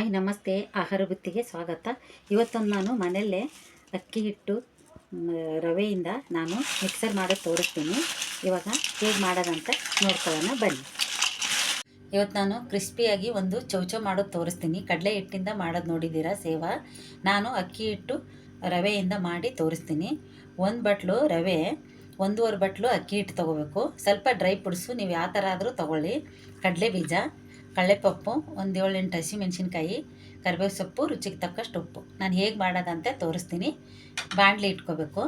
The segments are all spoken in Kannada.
ಹಾಯ್, ನಮಸ್ತೆ, ಆಹಾರ ಬುತ್ತಿಗೆ ಸ್ವಾಗತ. ಇವತ್ತೊಂದು ನಾನು ಮನೆಯಲ್ಲೇ ಅಕ್ಕಿ ಹಿಟ್ಟು ರವೆಯಿಂದ ನಾನು ಮಿಕ್ಸರ್ ಮಾಡೋದು ತೋರಿಸ್ತೀನಿ. ಇವಾಗ ಹೇಗೆ ಮಾಡೋದಂತ ನೋಡ್ಕೊಳ್ಳೋಣ, ಬನ್ನಿ. ಇವತ್ತು ನಾನು ಕ್ರಿಸ್ಪಿಯಾಗಿ ಒಂದು ಚೌಚೌ ಮಾಡೋದು ತೋರಿಸ್ತೀನಿ. ಕಡಲೆ ಹಿಟ್ಟಿಂದ ಮಾಡೋದು ನೋಡಿದ್ದೀರಾ ಸೇವಾ? ನಾನು ಅಕ್ಕಿ ಹಿಟ್ಟು, ರವೆಯಿಂದ ಮಾಡಿ ತೋರಿಸ್ತೀನಿ. ಒಂದು ಬಟ್ಲು ರವೆ, ಒಂದೂವರೆ ಬಟ್ಲು ಅಕ್ಕಿ ಹಿಟ್ಟು ತೊಗೋಬೇಕು. ಸ್ವಲ್ಪ ಡ್ರೈ ಪುಡ್ಸು ನೀವು ಯಾವ ಥರ ಆದರೂ ತೊಗೊಳ್ಳಿ. ಕಡಲೆ ಬೀಜ ಕಡಲೆಪಪ್ಪು, ಒಂದು ಏಳೆಂಟು ಹಸಿ ಮೆಣಸಿನ್ಕಾಯಿ ಕರಿಬೇವು ಸೊಪ್ಪು, ರುಚಿಗೆ ತಕ್ಕಷ್ಟು ಉಪ್ಪು. ನಾನು ಹೇಗೆ ಮಾಡೋದಂತೆ ತೋರಿಸ್ತೀನಿ. ಬಾಣಲಿ ಇಟ್ಕೋಬೇಕು.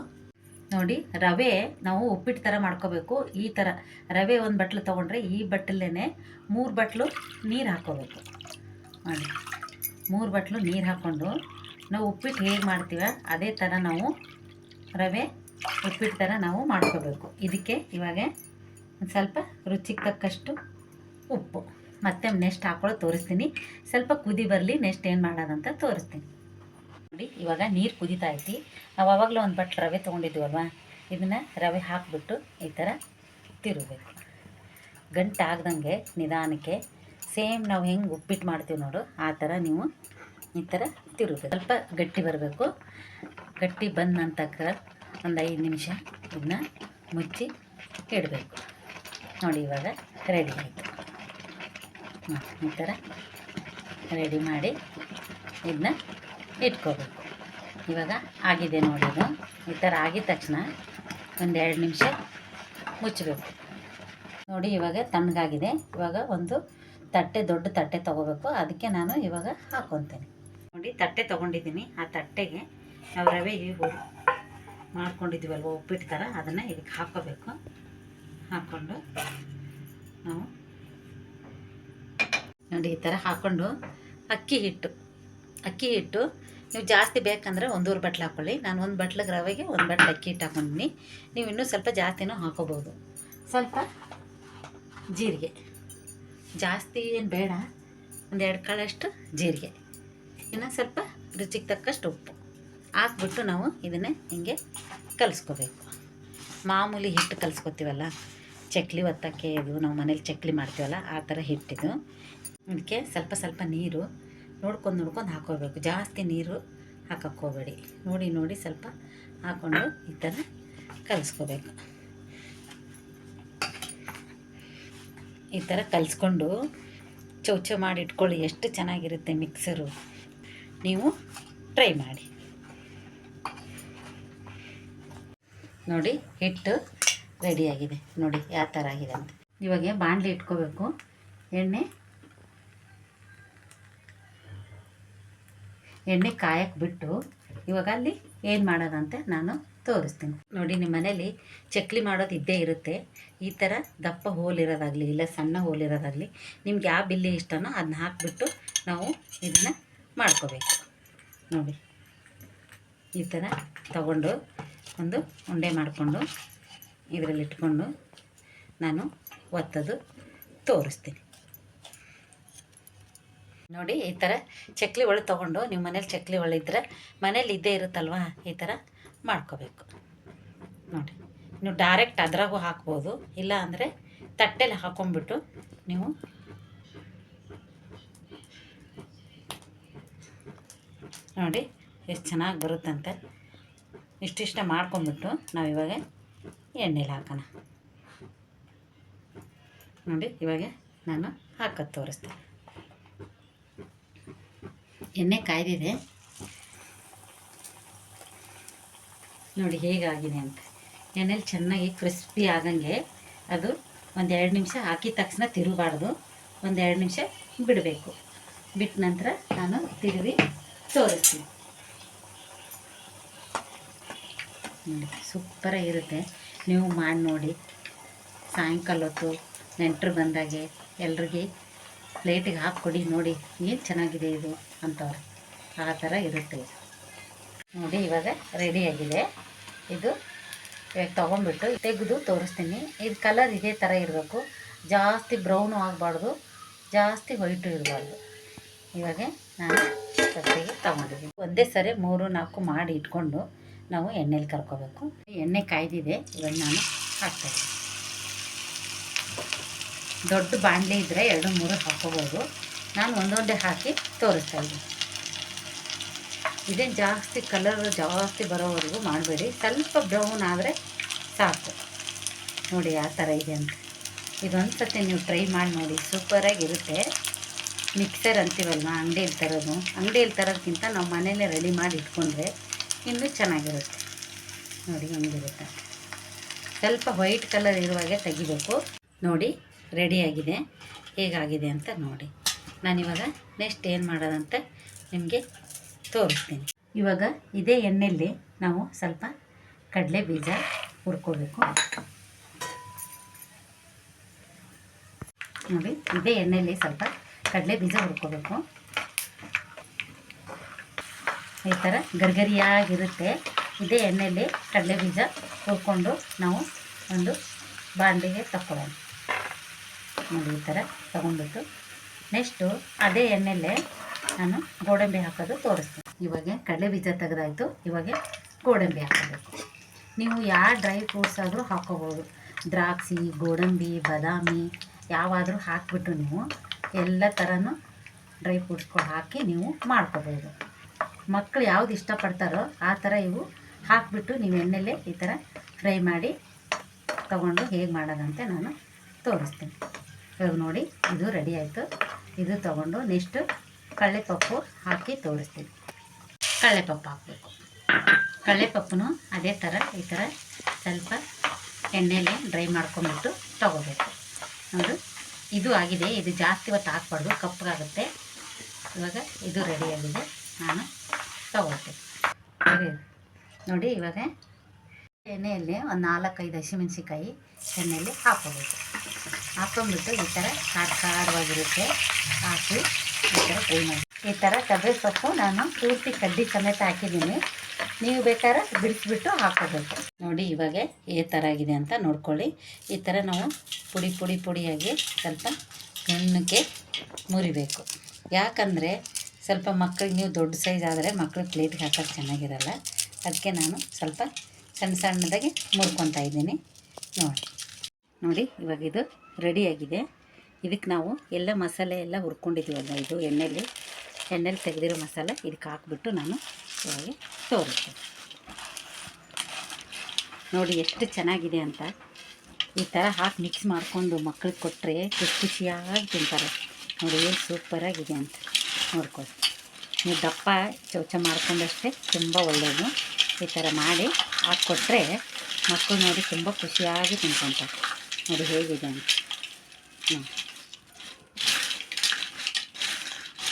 ನೋಡಿ, ರವೆ ನಾವು ಉಪ್ಪಿಟ್ಟು ಥರ ಮಾಡ್ಕೋಬೇಕು. ಈ ಥರ ರವೆ ಒಂದು ಬಟ್ಲು ತೊಗೊಂಡ್ರೆ ಈ ಬಟ್ಟಲೇ ಮೂರು ಬಟ್ಲು ನೀರು ಹಾಕ್ಕೋಬೇಕು ನೋಡಿ, ಮೂರು ಬಟ್ಲು ನೀರು ಹಾಕ್ಕೊಂಡು ನಾವು ಉಪ್ಪಿಟ್ಟು ಹೇಗೆ ಮಾಡ್ತೀವ ಅದೇ ಥರ ನಾವು ರವೆ ಉಪ್ಪಿಟ್ಟು ಥರ ನಾವು ಮಾಡ್ಕೋಬೇಕು. ಇದಕ್ಕೆ ಇವಾಗ ಒಂದು ಸ್ವಲ್ಪ ರುಚಿಗೆ ತಕ್ಕಷ್ಟು ಉಪ್ಪು. ಮತ್ತೆ ನೆಕ್ಸ್ಟ್ ಹಾಕೊಳ್ಳೋ ತೋರಿಸ್ತೀನಿ. ಸ್ವಲ್ಪ ಕುದಿ ಬರಲಿ, ನೆಕ್ಸ್ಟ್ ಏನು ಮಾಡೋದಂತ ತೋರಿಸ್ತೀನಿ. ನೋಡಿ, ಇವಾಗ ನೀರು ಕುದಿತಾ ಐತಿ. ನಾವು ಅವಾಗಲೂ ಒಂದು ಬಟ್ಟೆ ರವೆ ತೊಗೊಂಡಿದ್ದೀವಲ್ವ ಇದನ್ನು ರವೆ ಹಾಕಿಬಿಟ್ಟು ಈ ಥರ ತಿರುಗಬೇಕು. ಗಂಟು ಆಗ್ದಂಗೆ ನಿಧಾನಕ್ಕೆ. ಸೇಮ್ ನಾವು ಹೆಂಗೆ ಉಪ್ಪಿಟ್ಟು ಮಾಡ್ತೀವಿ ನೋಡು, ಆ ಥರ ನೀವು ಈ ಥರ ತಿರುಗಬೇಕು. ಸ್ವಲ್ಪ ಗಟ್ಟಿ ಬರಬೇಕು. ಗಟ್ಟಿ ಬಂದ ನಂತರ ಒಂದು ಐದು ನಿಮಿಷ ಇದನ್ನ ಮುಚ್ಚಿ ಇಡಬೇಕು. ನೋಡಿ ಇವಾಗ ರೆಡಿ ಆಯಿತು. ಈ ಥರ ರೆಡಿ ಮಾಡಿ ಇದನ್ನ ಇಟ್ಕೋಬೇಕು. ಇವಾಗ ಆಗಿದೆ ನೋಡಿ ಇದು. ಈ ಥರ ಆಗಿದ ತಕ್ಷಣ ಒಂದೆರಡು ನಿಮಿಷ ಮುಚ್ಚಬೇಕು ನೋಡಿ ಇವಾಗ ತಣ್ಣಗಾಗಿದೆ. ಇವಾಗ ಒಂದು ತಟ್ಟೆ, ದೊಡ್ಡ ತಟ್ಟೆ ತೊಗೋಬೇಕು. ಅದಕ್ಕೆ ನಾನು ಇವಾಗ ಹಾಕೊತೇನೆ. ನೋಡಿ, ತಟ್ಟೆ ತೊಗೊಂಡಿದ್ದೀನಿ. ಆ ತಟ್ಟೆಗೆ ನಾವು ರವೆ ಮಾಡ್ಕೊಂಡಿದ್ದೀವಲ್ವ, ಉಪ್ಪಿಟ್ಟು ಥರ, ಅದನ್ನು ಇದಕ್ಕೆ ಹಾಕೋಬೇಕು. ಹಾಕ್ಕೊಂಡು ನಾವು ನೋಡಿ ಈ ಥರ ಹಾಕ್ಕೊಂಡು ಅಕ್ಕಿ ಹಿಟ್ಟು ಅಕ್ಕಿ ಹಿಟ್ಟು ನೀವು ಜಾಸ್ತಿ ಬೇಕಂದರೆ ಒಂದೂರು ಬಟ್ಲು ಹಾಕ್ಕೊಳ್ಳಿ ನಾನು ಒಂದು ಬಟ್ಲಿಗೆ ರವೆಗೆ ಒಂದು ಬಟ್ಲು ಅಕ್ಕಿ ಹಿಟ್ಟು ಹಾಕೊಂಡಿನಿ. ನೀವು ಇನ್ನೂ ಸ್ವಲ್ಪ ಜಾಸ್ತಿನೂ ಹಾಕೋಬೋದು ಸ್ವಲ್ಪ ಜೀರಿಗೆ. ಜಾಸ್ತಿ ಏನು ಬೇಡ, ಒಂದು ಎರಡು ಕಾಳಷ್ಟು ಜೀರಿಗೆ. ಇನ್ನು ಸ್ವಲ್ಪ ರುಚಿಗೆ ತಕ್ಕಷ್ಟು ಉಪ್ಪು. ಹಾಕ್ಬಿಟ್ಟು ನಾವು ಇದನ್ನೇ ಹಿಂಗೆ ಕಲಿಸ್ಕೋಬೇಕು. ಮಾಮೂಲಿ ಹಿಟ್ಟು ಕಲಿಸ್ಕೊತೀವಲ್ಲ, ಚಕ್ಲಿ ಒತ್ತಕ್ಕೆ ಇದು ನಾವು ಮನೇಲಿ ಚಕ್ಲಿ ಮಾಡ್ತೀವಲ್ಲ, ಆ ಥರ ಹಿಟ್ಟಿದು. ಇದಕ್ಕೆ ಸ್ವಲ್ಪ ಸ್ವಲ್ಪ ನೀರು ನೋಡ್ಕೊಂಡು ನೋಡ್ಕೊಂಡು ಹಾಕೋಬೇಕು. ಜಾಸ್ತಿ ನೀರು ಹಾಕಕ್ಕೆ ಹೋಗಬೇಡಿ. ನೋಡಿ ನೋಡಿ ಸ್ವಲ್ಪ ಹಾಕ್ಕೊಂಡು ಈ ಥರ ಕಲಿಸ್ಕೋಬೇಕು. ಈ ಥರ ಕಲಿಸ್ಕೊಂಡು ಚೌಚೌ ಮಾಡಿ ಇಟ್ಕೊಳ್ಳಿ. ಎಷ್ಟು ಚೆನ್ನಾಗಿರುತ್ತೆ ಮಿಕ್ಸರು. ನೀವು ಟ್ರೈ ಮಾಡಿ. ನೋಡಿ, ಹಿಟ್ಟು ರೆಡಿಯಾಗಿದೆ ನೋಡಿ, ಯಾವ ಥರ ಆಗಿದೆ ಅಂತ. ಇವಾಗ ಬಾಣಲಿ ಇಟ್ಕೋಬೇಕು. ಎಣ್ಣೆ ಎಣ್ಣೆ ಕಾಯಕ್ಕೆ ಬಿಟ್ಟು ಇವಾಗ ಅಲ್ಲಿ ಏನು ಮಾಡೋದಂತೆ ನಾನು ತೋರಿಸ್ತೀನಿ. ನೋಡಿ ನಿಮ್ಮ ಮನೇಲಿ ಚಕ್ಲಿ ಮಾಡೋದು ಇದ್ದೇ ಇರುತ್ತೆ. ಈ ಥರ ದಪ್ಪ ಹೋಲಿರೋದಾಗಲಿ ಇಲ್ಲ ಸಣ್ಣ ಹೋಲಿರೋದಾಗಲಿ ನಿಮ್ಗೆ ಯಾವ ಬಿಲ್ಲಿ ಇಷ್ಟನೋ ಅದನ್ನ ಹಾಕಿಬಿಟ್ಟು ನಾವು ಇದನ್ನ ಮಾಡ್ಕೋಬೇಕು. ನೋಡಿ, ಈ ಥರ ತಗೊಂಡು ಒಂದು ಉಂಡೆ ಮಾಡಿಕೊಂಡು ಇದರಲ್ಲಿ ಇಟ್ಕೊಂಡು ನಾನು ಒತ್ತದು ತೋರಿಸ್ತೀನಿ. ನೋಡಿ, ಈ ಥರ ಚಕ್ಲಿ ಒಳ್ಳೆ ತೊಗೊಂಡು ನಿಮ್ಮ ಮನೇಲಿ ಚಕ್ಲಿ ಒಳ್ಳೆ ಇದ್ದರೆ ಮನೇಲಿ ಇದ್ದೇ ಇರುತ್ತಲ್ವ? ಈ ಥರ ಮಾಡ್ಕೋಬೇಕು. ನೋಡಿ, ನೀವು ಡೈರೆಕ್ಟ್ ಅದ್ರಾಗೂ ಹಾಕ್ಬೋದು. ಇಲ್ಲ ಅಂದರೆ ತಟ್ಟೆಲಿ ಹಾಕೊಂಡ್ಬಿಟ್ಟು ನೀವು ನೋಡಿ, ಎಷ್ಟು ಚೆನ್ನಾಗಿ ಬರುತ್ತಂತೆ. ಇಷ್ಟಿಷ್ಟ ಮಾಡ್ಕೊಂಬಿಟ್ಟು ನಾವು ಇವಾಗ ಎಣ್ಣೆಲಿ ಹಾಕೋಣ. ನೋಡಿ, ಇವಾಗ ನಾನು ಹಾಕೋದು ತೋರಿಸ್ತೇನೆ. ಎಣ್ಣೆ ಕಾಯ್ದಿದೆ. ನೋಡಿ ಹೇಗಾಗಿದೆ ಅಂತ. ಎಣ್ಣೆಲಿ ಚೆನ್ನಾಗಿ ಕ್ರಿಸ್ಪಿ ಆಗಂಗೆ ಅದು ಒಂದು ಎರಡು ನಿಮಿಷ ಹಾಕಿದ ತಕ್ಷಣ ತಿರುಗಬಾರ್ದು ಒಂದು ಎರಡು ನಿಮಿಷ ಬಿಡಬೇಕು. ಬಿಟ್ಟ ನಂತರ ನಾನು ತಿರುವಿ ತೋರಿಸ್ತೀನಿ. ಸೂಪರಾಗಿರುತ್ತೆ ನೀವು ಮಾಡಿ ನೋಡಿ. ಸಾಯಂಕಾಲ ಹೊತ್ತು ನೆಂಟರು ಬಂದಾಗೆ ಎಲ್ರಿಗೆ ಪ್ಲೇಟಿಗೆ ಹಾಕ್ಕೊಡಿ, ನೋಡಿ ಏನು ಚೆನ್ನಾಗಿದೆ ಇದು ಅಂತವ್ರು. ಆ ಥರ ಇರುತ್ತೆ ನೋಡಿ, ಇವಾಗ ರೆಡಿಯಾಗಿದೆ ಇದು, ಇವಾಗ ತೊಗೊಂಡ್ಬಿಟ್ಟು ತೆಗೆದು ತೋರಿಸ್ತೀನಿ. ಇದು ಕಲರ್ ಇದೇ ಥರ ಇರಬೇಕು. ಜಾಸ್ತಿ ಬ್ರೌನು ಆಗಬಾರ್ದು, ಜಾಸ್ತಿ ವೈಟು ಇರಬಾರ್ದು. ಇವಾಗ ನಾನು ತಟ್ಟೆಗೆ ತೊಗೊಂಡಿದ್ದೀನಿ. ಒಂದೇ ಸರಿ ಮೂರು, ನಾಲ್ಕು ಮಾಡಿ ಇಟ್ಕೊಂಡು ನಾವು ಎಣ್ಣೆಲಿ ಕರ್ಕೋಬೇಕು. ಎಣ್ಣೆ ಕಾಯ್ದಿದೆ. ಇವಾಗ ನಾನು ಹಾಕ್ತಾಯಿದ್ದೀನಿ ದೊಡ್ಡ ಬಾಣಲೆ ಇದ್ದರೆ ಎರಡು ಮೂರು ಹಾಕೋಬೋದು. ನಾನು ಒಂದೊಂದೇ ಹಾಕಿ ತೋರಿಸ್ತಾ ಇದ್ದೀನಿ. ಇದೇನು ಜಾಸ್ತಿ ಕಲರ್ ಜಾಸ್ತಿ ಬರೋವರೆಗೂ ಮಾಡಬೇಡಿ. ಸ್ವಲ್ಪ ಬ್ರೌನ್ ಆದರೆ ಸಾಕು. ನೋಡಿ ಆ ಥರ ಇದೆ ಅಂತ. ಇದೊಂದು ಸತಿ ನೀವು ಟ್ರೈ ಮಾಡಿ ನೋಡಿ. ಸೂಪರಾಗಿರುತ್ತೆ ಮಿಕ್ಸರ್ ಅಂತೀವಲ್ವ? ಅಂಗಡಿಯಲ್ಲಿ ತರೋದು. ಅಂಗಡಿಯಲ್ಲಿ ತರೋದಕ್ಕಿಂತ ನಾವು ಮನೇಲೇ ರೆಡಿ ಮಾಡಿ ಇಟ್ಕೊಂಡ್ರೆ ಇನ್ನೂ ಚೆನ್ನಾಗಿರುತ್ತೆ. ನೋಡಿ, ಹೆಂಗಿರುತ್ತೆ. ಸ್ವಲ್ಪ ವೈಟ್ ಕಲರ್ ಇರುವಾಗೆ ತೆಗಿಬೇಕು. ನೋಡಿ ರೆಡಿಯಾಗಿದೆ. ಹೇಗಾಗಿದೆ ಅಂತ ನೋಡಿ. ನಾನಿವಾಗ ನೆಕ್ಸ್ಟ್ ಏನು ಮಾಡೋದಂತ ನಿಮಗೆ ತೋರಿಸ್ತೀನಿ. ಇವಾಗ ಇದೇ ಎಣ್ಣೆಯಲ್ಲಿ ನಾವು ಸ್ವಲ್ಪ ಕಡಲೆ ಬೀಜ ಹುರ್ಕೋಬೇಕು. ನೋಡಿ, ಇದೇ ಎಣ್ಣೆಯಲ್ಲಿ ಸ್ವಲ್ಪ ಕಡಲೆ ಬೀಜ ಹುರ್ಕೋಬೇಕು. ಈ ಥರ ಗರ್ಗರಿಯಾಗಿರುತ್ತೆ. ಇದೇ ಎಣ್ಣೆಯಲ್ಲಿ ಕಡಲೆ ಬೀಜ ಹುರ್ಕೊಂಡು ನಾವು ಒಂದು ಬಾಂಡಿಗೆ ತಗೊಳ್ಳೋಣ ನೋಡಿ ಈ ಥರ ತೊಗೊಂಡ್ಬಿಟ್ಟು ನೆಕ್ಸ್ಟು ಅದೇ ಎಣ್ಣೆಲ್ಲೇ ನಾನು ಗೋಡಂಬಿ ಹಾಕೋದು ತೋರಿಸ್ತೀನಿ. ಇವಾಗ ಕಡಲೆ ಬೀಜ ತೆಗೆದಾಯಿತು. ಇವಾಗ ಗೋಡಂಬಿ ಹಾಕೋಬೇಕು. ನೀವು ಯಾವ ಡ್ರೈ ಫ್ರೂಟ್ಸ್ ಆದರೂ ಹಾಕೋಬೋದು. ದ್ರಾಕ್ಷಿ, ಗೋಡಂಬಿ, ಬಾದಾಮಿ ಯಾವಾದರೂ ಹಾಕಿಬಿಟ್ಟು ನೀವು ಎಲ್ಲ ಥರನೂ ಡ್ರೈ ಫ್ರೂಟ್ಸ್ಗಳು ಹಾಕಿ ನೀವು ಮಾಡ್ಕೋಬೋದು. ಮಕ್ಕಳು ಯಾವ್ದು ಇಷ್ಟಪಡ್ತಾರೋ ಆ ಥರ ಇವು ಹಾಕಿಬಿಟ್ಟು ನೀವು ಎಣ್ಣೆಲ್ಲೇ ಈ ಥರ ಫ್ರೈ ಮಾಡಿ ತಗೊಂಡು ಹೇಗೆ ಮಾಡೋದಂತೆ ನಾನು ತೋರಿಸ್ತೀನಿ. ಇವಾಗ ನೋಡಿ, ಇದು ರೆಡಿ ಆಯಿತು. ಇದು ತಗೊಂಡು ನೆಕ್ಸ್ಟು ಕಡಲೆಪಪ್ಪು ಹಾಕಿ ತೋರಿಸ್ತೀನಿ. ಕಡಲೆಪಪ್ಪು ಹಾಕಬೇಕು. ಕಳ್ಳೆಪಪ್ಪು ಅದೇ ಥರ ಈ ಥರ ಸ್ವಲ್ಪ ಎಣ್ಣೆಲಿ ಡ್ರೈ ಮಾಡ್ಕೊಂಬಿಟ್ಟು ತಗೋಬೇಕು. ನೋಡು, ಇದು ಆಗಿದೆ, ಇದು ಜಾಸ್ತಿ ಹೊತ್ತು ಹಾಕ್ಬಾರ್ದು ಕಪ್ಪಗಾಗುತ್ತೆ ಇವಾಗ ಇದು ರೆಡಿಯಾಗಿದೆ ನಾನು ತಗೊಳ್ತೀನಿ. ನೋಡಿ ಇವಾಗ ಎಣ್ಣೆಯಲ್ಲಿ ಒಂದು ನಾಲ್ಕೈದು ಹಸಿಮೆಣ್ಸಿಕಾಯಿ ಎಣ್ಣೆಯಲ್ಲಿ ಹಾಕ್ಕೋಬೇಕು. ಹಾಕ್ಕೊಂಬಿಟ್ಟು ಈ ಥರ ಖಾರ ಹಾಡವಾಗಿರುತ್ತೆ. ಹಾಕಿ ಈ ಥರ ಫ್ರೈ ಮಾಡಿ. ಈ ಥರ ಕಡಲೆ ಸೊಪ್ಪು ನಾನು ಪೂರ್ತಿ ಕಡ್ಡಿ ಸಮೇತ ಹಾಕಿದ್ದೀನಿ. ನೀವು ಬೇಕಾದ್ರೆ ಬಿಡಿಸ್ಬಿಟ್ಟು ಹಾಕೋಬೇಕು. ನೋಡಿ ಇವಾಗ ಈ ಥರ ಆಗಿದೆ ಅಂತ ನೋಡ್ಕೊಳ್ಳಿ. ಈ ಥರ ನಾವು ಪುಡಿ ಪುಡಿ ಪುಡಿಯಾಗಿ ಸ್ವಲ್ಪ ಕಣ್ಣಕ್ಕೆ ಮುರಿಬೇಕು. ಯಾಕಂದರೆ ಸ್ವಲ್ಪ ಮಕ್ಕಳಿಗೆ ನೀವು ದೊಡ್ಡ ಸೈಜ್ ಆದರೆ ಮಕ್ಳಿಗೆ ಪ್ಲೇಟ್ಗೆ ಹಾಕೋದು ಚೆನ್ನಾಗಿರಲ್ಲ. ಅದಕ್ಕೆ ನಾನು ಸ್ವಲ್ಪ ಸಣ್ಣ ಸಣ್ಣದಾಗಿ ಮುರ್ಕೊತಾ ಇದ್ದೀನಿ. ನೋಡಿ. ನೋಡಿ ಇವಾಗ ಇದು ರೆಡಿಯಾಗಿದೆ. ಇದಕ್ಕೆ ನಾವು ಎಲ್ಲ ಮಸಾಲೆ ಎಲ್ಲ ಹುರ್ಕೊಂಡಿದ್ದೀವಲ್ಲ ಇದು ಎಣ್ಣೆಲಿ. ಎಣ್ಣೆಲಿ ತೆಗೆದಿರೋ ಮಸಾಲೆ ಇದಕ್ಕೆ ಹಾಕ್ಬಿಟ್ಟು ನಾನು ಇವಾಗ ತೋರಿಸ್ತೀನಿ. ನೋಡಿ ಎಷ್ಟು ಚೆನ್ನಾಗಿದೆ ಅಂತ. ಈ ಥರ ಹಾಕಿ ಮಿಕ್ಸ್ ಮಾಡಿಕೊಂಡು ಮಕ್ಳಿಗೆ ಕೊಟ್ಟರೆ ಖುಷಿ ಖುಷಿಯಾಗಿ ತಿಂತಾರೆ. ನೋಡಿ ಏನು ಸೂಪರಾಗಿದೆ ಅಂತ. ನೋಡ್ಕೊಳ್ಳಿ. ನೀವು ದಪ್ಪ ಚೌಚ ಮಾಡ್ಕೊಂಡಷ್ಟೇ ತುಂಬ ಒಳ್ಳೆಯದು ಈ ಥರ ಮಾಡಿ ಹಾಕ್ಕೊಟ್ರೆ ಮಕ್ಕಳು ನೋಡಿ ತುಂಬ ಖುಷಿಯಾಗಿ ತಿನ್ಕೊತಾರೆ ನೋಡಿ ಹೇಗಿದೆ ಅಂತ.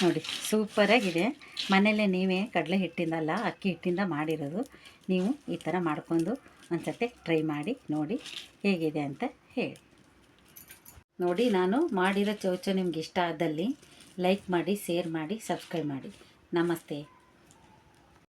ನೋಡಿ, ಸೂಪರಾಗಿದೆ. ಮನೆಯಲ್ಲೇ ನೀವೇ ಕಡಲೆ ಹಿಟ್ಟಿಂದಲ್ಲ, ಅಕ್ಕಿ ಹಿಟ್ಟಿಂದ ಮಾಡಿರೋದು. ನೀವು ಈ ಥರ ಮಾಡ್ಕೊಂಡು ಒಂದ್ಸತಿ ಟ್ರೈ ಮಾಡಿ, ನೋಡಿ ಹೇಗಿದೆ ಅಂತ ಹೇಳಿ. ನೋಡಿ, ನಾನು ಮಾಡಿರೋ ಚೌಚ ನಿಮ್ಗೆ ಇಷ್ಟ ಆದಲ್ಲಿ ಲೈಕ್ ಮಾಡಿ, ಶೇರ್ ಮಾಡಿ, ಸಬ್ಸ್ಕ್ರೈಬ್ ಮಾಡಿ. ನಮಸ್ತೆ.